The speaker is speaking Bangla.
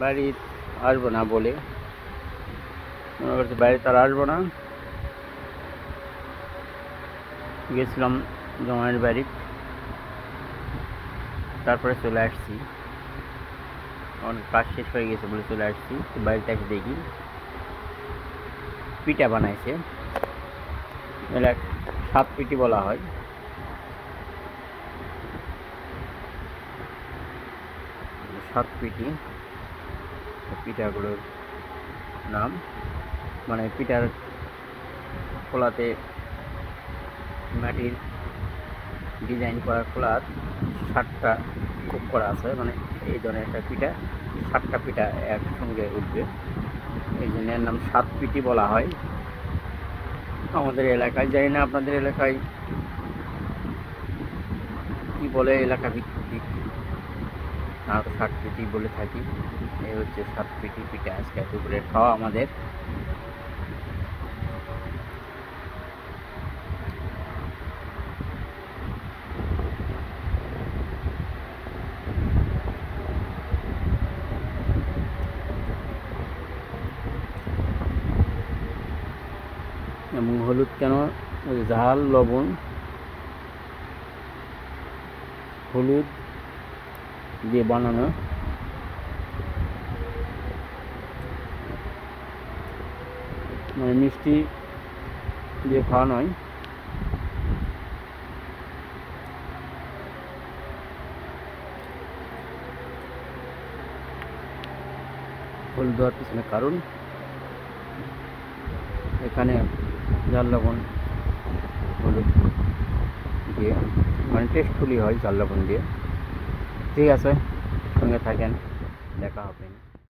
বাড়ি আসব না বলে। মনে করছি বাইরে তার আসব না। গেছিলাম জমায়ের বাড়ি। তারপরে চলে আসছি। অনেক কাজ শেষ হয়ে গেছে বলে চলে আসছি। বাড়িতে এসে দেখি। পিঠা বানাইছে। সাত পিঠি বলা হয়। সাত পিঠি। পিঠাগুলোর নাম। মানে পিঠার খোলাতে মাটির ডিজাইন করা খোলার সাতটা খুব করা আছে। মানে এই ধরনের একটা পিঠা। সাতটা পিঠা একসঙ্গে উঠবে। এই জন্য নাম সাত পিঠি বলা হয়। আমাদের এলাকায়, জানি না আপনাদের এলাকায় কি বলে এলাকা ভিত্তিক আমরা তো ষাট পিঠি বলে থাকি। এই হচ্ছে সাত পিঠি পিঠা আজকে দুপুরের খাওয়া আমাদের। এবং হলুদ কেন? ওই ঝাল, লবণ, হলুদ দিয়ে বানানো। মানে মিষ্টি দিয়ে খাওয়ানো হয়। হলুদ দেওয়ার পিছনে কারণ। এখানে জাল লবণ, হলুদ দিয়ে মানে টেস্টফুলি হয় জাল লবণ দিয়ে। ঠিক আছে সঙ্গে থাকেন দেখা হবে।